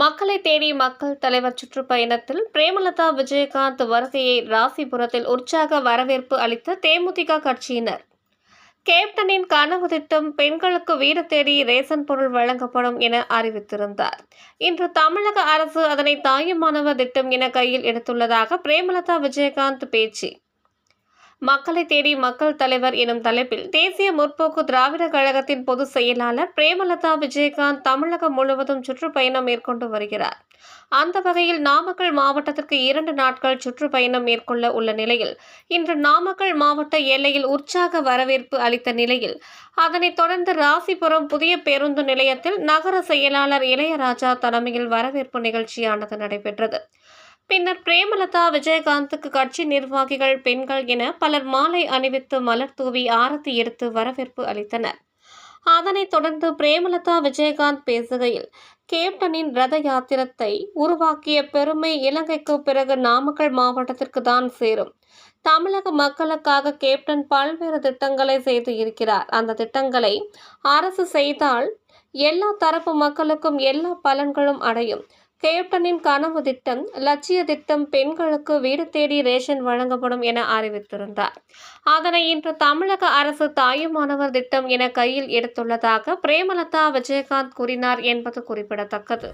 மக்களை தேடி மக்கள் தலைவர் சுற்றுப்பயணத்தில் பிரேமலதா விஜயகாந்த் வருகையை ராசிபுரத்தில் உற்சாக வரவேற்பு அளித்த தேமுதிக கட்சியினர். கேப்டனின் கனவு திட்டம் பெண்களுக்கு வீடு தேடி ரேசன் பொருள் வழங்கப்படும் என அறிவித்திருந்தார். இன்று தமிழக அரசு அதனை தாயுமானவர் திட்டம் என கையில் எடுத்துள்ளதாக பிரேமலதா விஜயகாந்த் பேச்சு. மக்களை தேடி மக்கள் தலைவர் எனும் தலைப்பில் தேசிய முற்போக்கு திராவிட கழகத்தின் பொதுச் செயலாளர் பிரேமலதா விஜயகாந்த் தமிழகம் முழுவதும் சுற்றுப்பயணம் மேற்கொண்டு வருகிறார். அந்த வகையில் நாமக்கல் மாவட்டத்திற்கு இரண்டு நாட்கள் சுற்றுப்பயணம் மேற்கொள்ள உள்ள நிலையில் இன்று நாமக்கல் மாவட்ட எல்லையில் உற்சாக வரவேற்பு அளித்த நிலையில் அதனைத் தொடர்ந்து ராசிபுரம் புதிய பேருந்து நிலையத்தில் நகர செயலாளர் இளையராஜா தலைமையில் வரவேற்பு நிகழ்ச்சியானது நடைபெற்றது. பின்னர் பிரேமலதா விஜயகாந்துக்கு கட்சி நிர்வாகிகள் பெண்கள் என பலர் மாலை அணிவித்து மலர் தூவி ஆரத்தி எடுத்து வரவேற்பு அளித்தனர். அதனைத் தொடர்ந்து பிரேமலதா விஜயகாந்த் பேசுகையில் கேப்டனின் ரத யாத்திரத்தை உருவாக்கிய பெருமை இலங்கைக்கு பிறகு நாமக்கல் மாவட்டத்திற்கு தான் சேரும். தமிழக மக்களுக்காக கேப்டன் பல்வேறு திட்டங்களை செய்து இருக்கிறார். அந்த திட்டங்களை அரசு செய்தால் எல்லா தரப்பு மக்களுக்கும் எல்லா பலன்களும் அடையும். கேப்டனின் கனவு திட்டம் லட்சிய திட்டம் பெண்களுக்கு வீடு தேடி ரேஷன் வழங்கப்படும் என அறிவித்திருந்தார். அதனை இன்று தமிழக அரசு தாயுமானவர் திட்டம் என கையில் எடுத்துள்ளதாக பிரேமலதா விஜயகாந்த் கூறினார் என்பது குறிப்பிடத்தக்கது.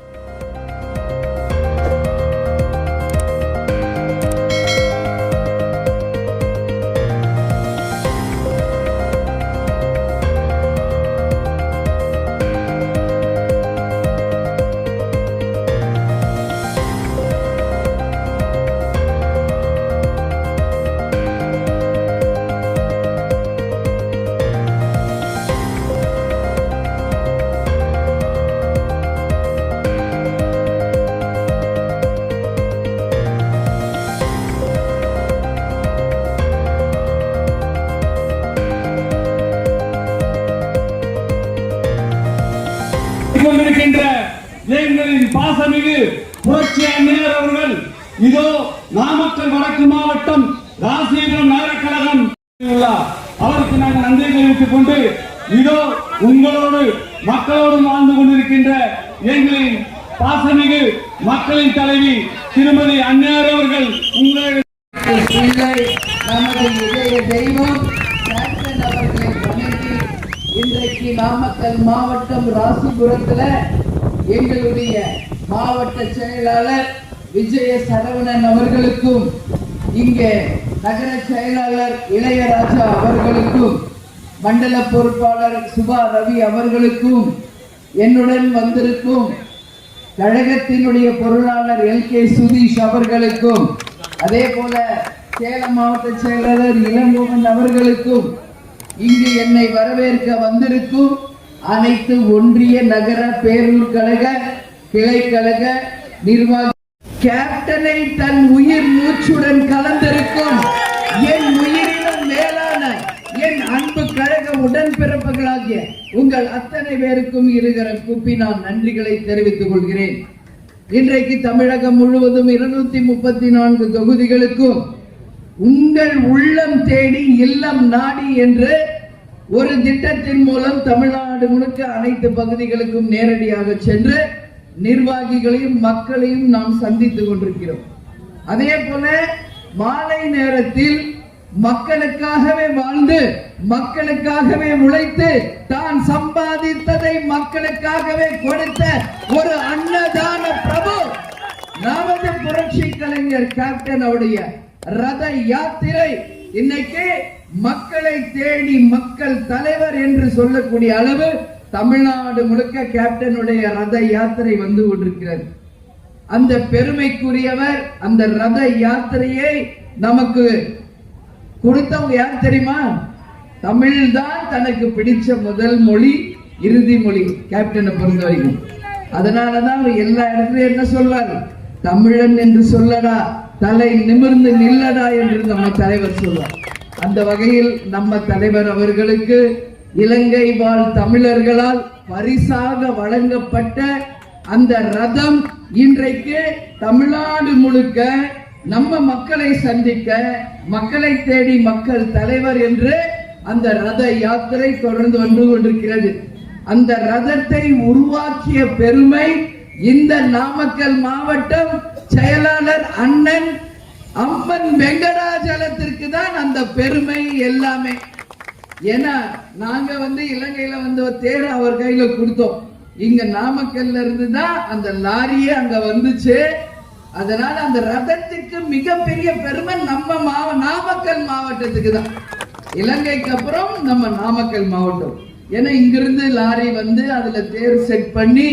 பாசமிகு புரட்சி அந்நியர் அவர்கள் இதோ நாமக்கல் வடக்கு மாவட்டம் ராசிபுரம் நகரக்கழகம் அவருக்கு நாங்கள் நன்றி தெரிவித்துக் கொண்டு இதோ உங்களோடு மக்களோடு வாழ்ந்து கொண்டிருக்கின்ற எங்களின் பாசமிகு மக்களின் தலைவி திருமதி அன்னையார் அவர்கள் உங்களுடைய நமது இதய தெய்வம் இன்றைக்கு நாமக்கல் மாவட்டம் ராசிபுரத்துல எங்களுடைய மாவட்ட செயலாளர் விஜய சரவணன் அவர்களுக்கும் இங்கே நகர செயலாளர் இளையராஜா அவர்களுக்கும் மண்டல பொறுப்பாளர் சுபா ரவி அவர்களுக்கும் என்னுடன் வந்திருக்கும் கழகத்தினுடைய பொருளாளர் எல் கே சுதீஷ் அவர்களுக்கும் அதே போல சேலம் மாவட்ட செயலாளர் இளங்கோவன் அவர்களுக்கும் இங்கு என்னை வரவேற்க வந்திருக்கும் அனைத்து ஒன்றிய நகர பேரூர் கழக கிளை நிர்வாகி கேப்டனை தன் உயிர் மூச்சுடன் கலந்திருக்கும். என் உயிரினும் மேலான என் அன்பு கழக உடன்பிறப்புகளாகிய உங்கள் அத்தனை பேருக்கும் இருக்கிற கூப்பி நான் நன்றிகளை தெரிவித்துக் கொள்கிறேன். இன்றைக்கு தமிழகம் முழுவதும் இருநூத்தி முப்பத்தி நான்கு தொகுதிகளுக்கும் உங்கள் உள்ளம் தேடி இல்லம் நாடி என்று ஒரு திட்டத்தின் மூலம் தமிழ்நாடு முழுக்க அனைத்து பகுதிகளுக்கும் நேரடியாக சென்று நிர்வாகிகளையும் மக்களையும் நாம் சந்தித்துக் கொண்டிருக்கிறோம். அதே போல மாலை நேரத்தில் மக்களுக்காகவே வாழ்ந்து மக்களுக்காகவே உழைத்து தான் சம்பாதித்ததை மக்களுக்காகவே கொடுத்த ஒரு அன்னதான பிரபு நமது புரட்சி கலைஞர் கேப்டன் அவருடைய ரத யாத்திரை இன்னைக்கு மக்களை தேடி மக்கள் தலைவர் என்று சொல்லக்கூடிய அளவு தமிழ்நாடு முழுக்க கேப்டனுடைய ரத யாத்திரை வந்து கொண்டிருக்கிறது. அந்த பெருமைக்குரியவர் அந்த ரத யாத்திரையை நமக்கு கொடுத்தவங்க யார் தெரியுமா? தமிழ் தான் தனக்கு பிடிச்ச முதல் மொழி இறுதி மொழி கேப்டனை பொறுத்த வரைக்கும். அதனாலதான் அவர் எல்லா இடத்துலயும் என்ன சொல்வார்? தமிழன் என்று சொல்லடா தலை நிமிர்ந்து நில்லடா என்று நம்ம தலைவர் சொல்வார். அந்த வகையில் நம்ம தலைவர் அவர்களுக்கு இலங்கை வாழ் தமிழர்களால் பரிசாக வழங்கப்பட்ட அந்த ரதம் இன்றைக்கு தமிழ்நாடு முழுக்க நம்ம மக்களை சந்திக்க மக்களை தேடி மக்கள் தலைவர் என்று அந்த ரத யாத்திரை தொடர்ந்து வந்து கொண்டிருக்கிறது. அந்த ரதத்தை உருவாக்கிய பெருமை இந்த நாமக்கல் மாவட்டம் செயலாளர் அண்ணன் அம்மன் வெங்கடாஜலத்திற்கு தான் அந்த பெருமை எல்லாமே. ஏன்னா நாங்க வந்து இலங்கையில வந்து தேர் அவர் கையில கொடுத்தோம். இங்க நாமக்கல்ல இருந்து தான் அந்த லாரியே அங்க வந்துச்சு. அதனால அந்த ரதத்துக்கு மிகப்பெரிய பெருமை நம்ம மாவ நாமக்கல் மாவட்டத்துக்கு தான். இலங்கைக்கு அப்புறம் நம்ம நாமக்கல் மாவட்டம். ஏன்னா இங்கிருந்து லாரி வந்து அதுல தேர் செட் பண்ணி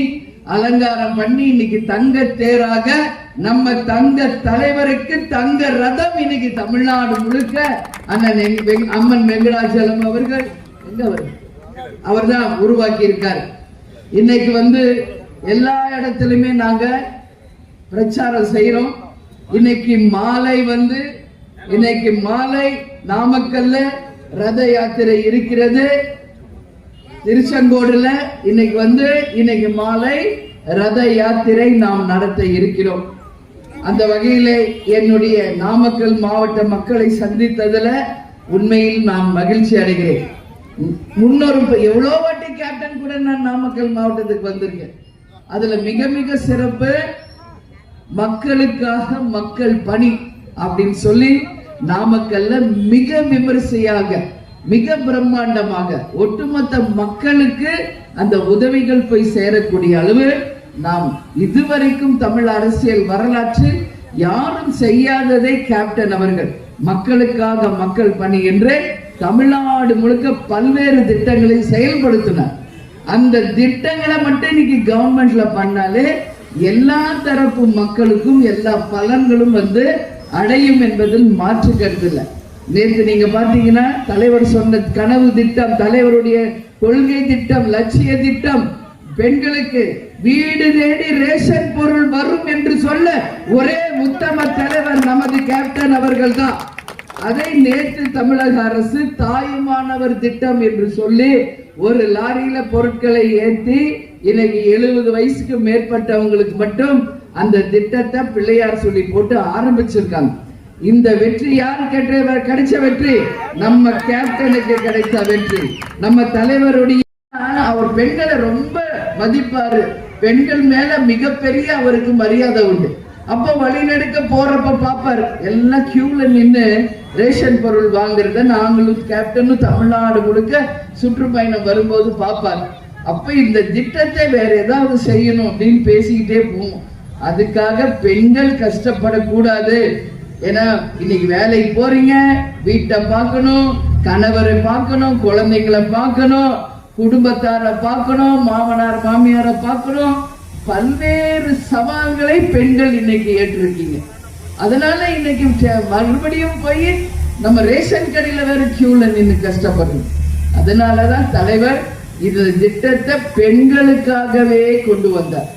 அலங்காரம் பண்ணி இன்னைக்கு தங்க தேராக நம்ம தங்க தலைவருக்கு தங்க ரதம் இன்னைக்கு தமிழ்நாடு முழுக்க அண்ணன் அம்மன் வெங்கடாச்சலம் அவர்கள் எங்க அவர்? தான் உருவாக்கி இருக்கார் இன்னைக்கு வந்து எல்லா இடத்துலையுமே நாங்க பிரச்சாரம் செய்யறோம் இன்னைக்கு மாலை வந்து இன்னைக்கு மாலை நாமக்கல்ல ரத யாத்திரை இருக்கிறது. திருச்செங்கோடுல இன்னைக்கு வந்து இன்னைக்கு மாலை ரத யாத்திரை நாம் நடத்த இருக்கிறோம். அந்த வகையிலே என்னுடைய நாமக்கல் மாவட்ட மக்களை சந்தித்ததுல உண்மையில் நான் மகிழ்ச்சி அடைகிறேன். முன்னொரு எவ்வளோ வாட்டி கேப்டன் கூட நான் நாமக்கல் மாவட்டத்துக்கு வந்திருக்கேன். அதுல மிக மிக சிறப்பு மக்களுக்காக மக்கள் பணி அப்படின்னு சொல்லி நாமக்கல்ல மிக விமரிசையாக மிக பிரம்மாண்டமாக ஒட்டுமொத்த மக்களுக்கு அந்த உதவிகள் போய் சேரக்கூடிய அளவு நாம் இதுவரைக்கும் தமிழ் அரசியல் வரலாற்றில் யாரும் செய்யாததை கேப்டன் அவர்கள். மக்களுக்காக மக்கள் பணி என்று தமிழ்நாடு முழுக்க பல்வேறு திட்டங்களை செயல்படுத்தினார். அந்த திட்டங்களை மட்டும் இன்னைக்கு கவர்மெண்ட்ல பண்ணாலே எல்லா தரப்பு மக்களுக்கும் எல்லா பலன்களும் வந்து அடையும் என்பதில் மாற்று கருதில்லை இல்லை. நேற்று நீங்க பாத்தீங்கன்னா தலைவர் சொன்ன கனவு திட்டம் தலைவருடைய கொள்கை திட்டம் லட்சிய திட்டம் பெண்களுக்கு வீடு தேடி ரேஷன் பொருள் வரும் என்று சொல்ல ஒரே உத்தம தலைவர் நமது கேப்டன் அவர்கள் தான் அதை நேற்று தமிழக அரசு தாயுமானவர் திட்டம் என்று சொல்லி ஒரு லாரியில பொருட்களை ஏத்தி இன்னைக்கு எழுபது வயசுக்கு மேற்பட்டவங்களுக்கு மட்டும் அந்த திட்டத்தை பிள்ளையார் சொல்லி போட்டு ஆரம்பிச்சிருக்காங்க. இந்த வெற்றி யாரு கேட்ட கிடைச்ச வெற்றி? நம்ம கேப்டனுக்கு கிடைத்த வெற்றி. நம்ம தலைவருடைய அவர் பெண்களை ரொம்ப மதிப்பாரு. பெண்கள் மேல மிகப்பெரிய அவருக்கு மரியாதை உண்டு. அப்ப வழிநெடுக்க போறப்ப பாப்பாரு எல்லாம் கியூல நின்னு ரேஷன் பொருள் வாங்குறத நாங்களும் கேப்டனும் தமிழ்நாடு முழுக்க சுற்றுப்பயணம் வரும்போது பாப்பாரு. அப்ப இந்த திட்டத்தை வேற ஏதாவது செய்யணும் அப்படின்னு பேசிக்கிட்டே போவோம். அதுக்காக பெண்கள் கஷ்டப்படக்கூடாது. ஏன்னா இன்னைக்கு வேலைக்கு போறீங்க வீட்டை பார்க்கணும் கணவரை பார்க்கணும் குழந்தைங்களை பார்க்கணும். குடும்பத்தாரை பார்க்கணும் மாமனார் மாமியாரை பார்க்கணும். பல்வேறு சவால்களை பெண்கள் இன்னைக்கு ஏற்றிருக்கீங்க. அதனால இன்னைக்கு மறுபடியும் போய் நம்ம ரேஷன் கடையில வேற கியூல நின்று கஷ்டப்படுறோம். அதனாலதான் தலைவர் இது திட்டத்தை பெண்களுக்காகவே கொண்டு வந்தார்.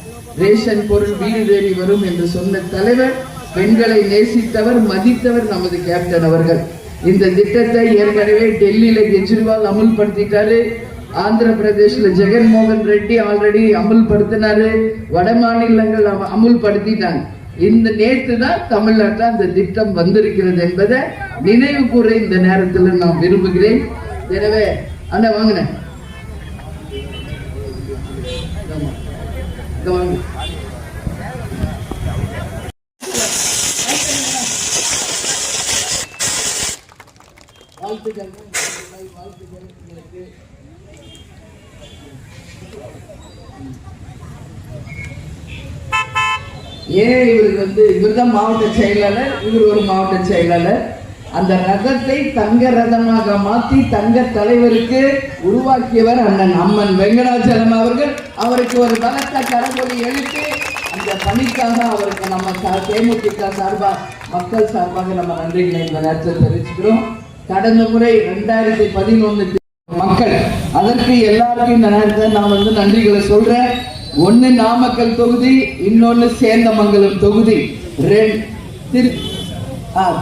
ரேஷன் பொருள் வீடு தேடி வரும் என்று சொன்ன தலைவர் பெண்களை நேசித்தவர் மதித்தவர் நமது கேப்டன் அவர்கள். இந்த திட்டத்தை ஏற்கனவே டெல்லியில கெஜ்ரிவால் அமுல்படுத்திட்டாரு. ஆந்திர பிரதேஷ்ல ஜெகன்மோகன் ரெட்டி ஆல்ரெடி அமுல்படுத்தினாரு. வட மாநிலங்கள் அமுல்படுத்திட்டாங்க. இந்த நேற்று தான் தமிழ்நாட்டில் அந்த திட்டம் வந்திருக்கிறது என்பதை நினைவு கூற இந்த நேரத்தில் நான் விரும்புகிறேன். எனவே அண்ணா வாங்கினேன் வாழ்த்துக்கள். வாழ்த்துக்கள். உங்களுக்கு ஏன் இவருக்கு வந்து இவர்தான் மாவட்ட செயலாளர் இவர் ஒரு மாவட்ட செயலாளர். அந்த ரதத்தை தங்க ரதமாக மாத்தி தங்க தலைவருக்கு உருவாக்கியவர் அண்ணன் அம்மன் வெங்கடாச்சலம் அவர்கள். அவருக்கு ஒரு பலத்த கரங்கொலி எழுத்து. அந்த பணிக்காக அவருக்கு நம்ம தேமுதிக சார்பாக மக்கள் சார்பாக நம்ம நன்றிகளை இந்த நேரத்தில் தெரிவிச்சுக்கிறோம். கடந்த முறை ரெண்டாயிரத்தி பதினொன்று மக்கள் அதற்கு எல்லாருக்கும் இந்த நேரத்தில் நான் வந்து நன்றிகளை சொல்றேன். ஒன்று நாமக்கல் தொகுதி இன்னொன்னு சேந்தமங்கலம் தொகுதி. திரு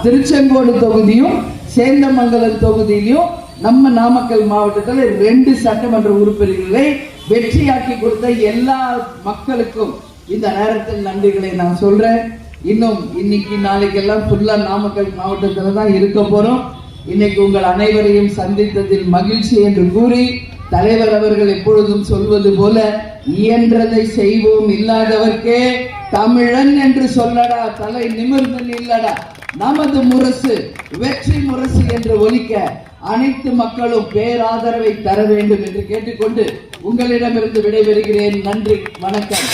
திருச்செங்கோடு தொகுதியும் சேந்தமங்கலம் தொகுதியிலையும் நம்ம நாமக்கல் மாவட்டத்தில் ரெண்டு சட்டமன்ற உறுப்பினர்களை வெற்றியாக்கி கொடுத்த எல்லா மக்களுக்கும் இந்த நேரத்தில் நன்றிகளை நான் சொல்றேன். இன்னும் இன்னைக்கு நாளைக்கெல்லாம் ஃபுல்லா நாமக்கல் மாவட்டத்தில் தான் இருக்க போறோம். இன்னைக்கு உங்கள் அனைவரையும் சந்தித்ததில் மகிழ்ச்சி என்று கூறி தலைவர் அவர்கள் எப்பொழுதும் சொல்வது போல இயன்றதை செய்வோம் இல்லாதவர்க்கே தமிழன் என்று சொல்லடா தலை நிமிர்ந்து நில்லடா. நமது முரசு வெற்றி முரசு என்று ஒலிக்க அனைத்து மக்களும் பேராதரவை தர வேண்டும் என்று கேட்டுக்கொண்டு உங்களிடமிருந்து விடைபெறுகிறேன். நன்றி வணக்கம்.